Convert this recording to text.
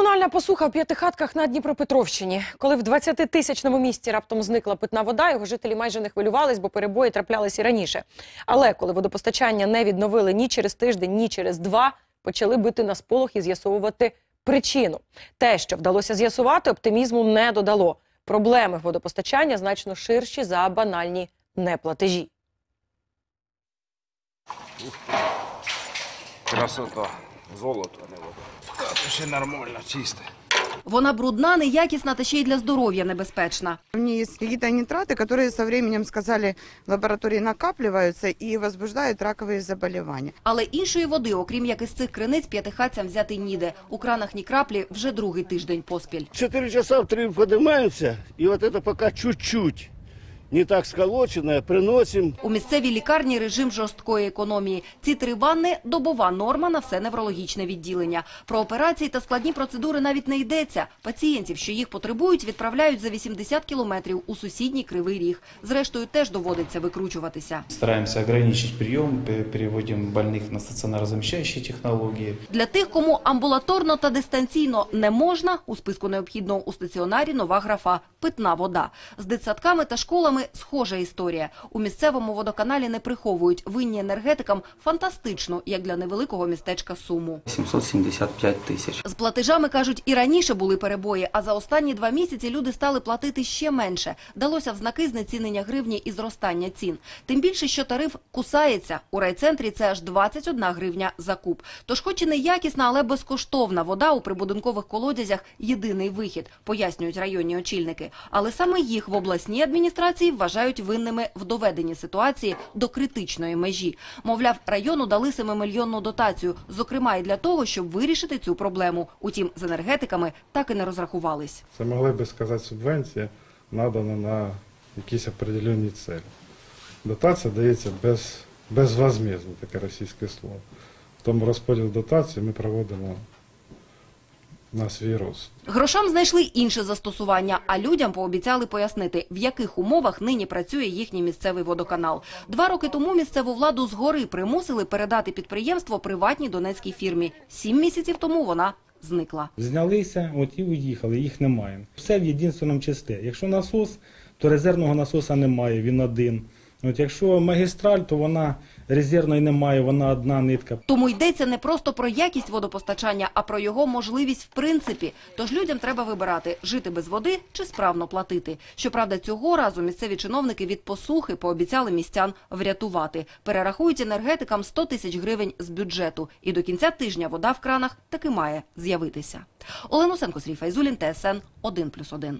Комунальна посуха в п'ятихатках на Дніпропетровщині. Коли в 20-тисячному місті раптом зникла питна вода, його жителі майже не хвилювались, бо перебої траплялися і раніше. Але коли водопостачання не відновили ні через тиждень, ні через два, почали бити на сполох і з'ясовувати причину. Те, що вдалося з'ясувати, оптимізму не додало. Проблеми водопостачання значно ширші за банальні неплатежі. Красота. Золото, а не вода. Та, то ще нормально, чисте. Вона брудна, неякісна та ще й для здоров'я небезпечна. У меня есть какие-то нитраты, которые со временем, сказали, в лаборатории накапливаются и возбуждают раковые заболевания. Але іншої води, окрім як із цих криниць, п'ятихатцям взяти ніде. У кранах ні краплі вже другий тиждень поспіль. Четыре часа в три поднимаемся, и вот это пока чуть-чуть не так сколоченное приносим. У місцевій лікарні режим жорсткої економії. Ці три ванни – добова норма на все неврологічне відділення. Про операції та складні процедури навіть не йдеться. Пацієнтів, що їх потребують, відправляють за 80 кілометрів у сусідній Кривий Ріг. Зрештою, теж доводиться викручуватися. Стараемся ограничить прием, пе- переводим больных на стационарозамещающие технологии. Для тих, кому амбулаторно та дистанційно не можна, у списку необхідного у стаціонарі нова графа – питна вода. З дитсадками та школами схожа історія. У місцевому водоканалі не приховують винні енергетикам фантастично, як для невеликого містечка Суму. 775 тисяч. З платежами, кажуть, і раніше були перебої, а за останні два місяці люди стали платити ще менше. Далося в знаки знецінення гривні і зростання цін. Тим більше, що тариф кусається. У райцентрі це аж 21 гривня за куб. Тож хоч і не якісна, але безкоштовна вода у прибудинкових колодязях – єдиний вихід, пояснюють районні очільники. Але саме їх в обласній адміністрації вважають винними в доведенні ситуації до критичної межі. Мовляв, району дали 7-мільйонну дотацію, зокрема і для того, щоб вирішити цю проблему. Утім, з енергетиками так і не розрахувались. Це могли би сказати субвенція надана на якісь определені цілі. Дотація дається без, безвозмездно, таке російське слово. Тому розподіл дотації ми проводимо на свій рост. Грошам знайшли інше застосування, а людям пообіцяли пояснити, в яких умовах нині працює їхній місцевий водоканал. Два роки тому місцеву владу згори примусили передати підприємство приватній донецькій фірмі. Сім місяців тому вона зникла. Знялися, от і уїхали, їх немає. Все в єдинственному числі. Якщо насос, то резервного насоса немає, він один. От якщо магістраль, то вона резервної немає, вона одна нитка. Тому йдеться не просто про якість водопостачання, а про його можливість в принципі. Тож людям треба вибирати – жити без води чи справно платити. Щоправда, цього разу місцеві чиновники від посухи пообіцяли містян врятувати. Перерахують енергетикам 100 тисяч гривень з бюджету. І до кінця тижня вода в кранах таки має з'явитися. Олена Усенко, Срій Файзулін, ТСН 1+,1.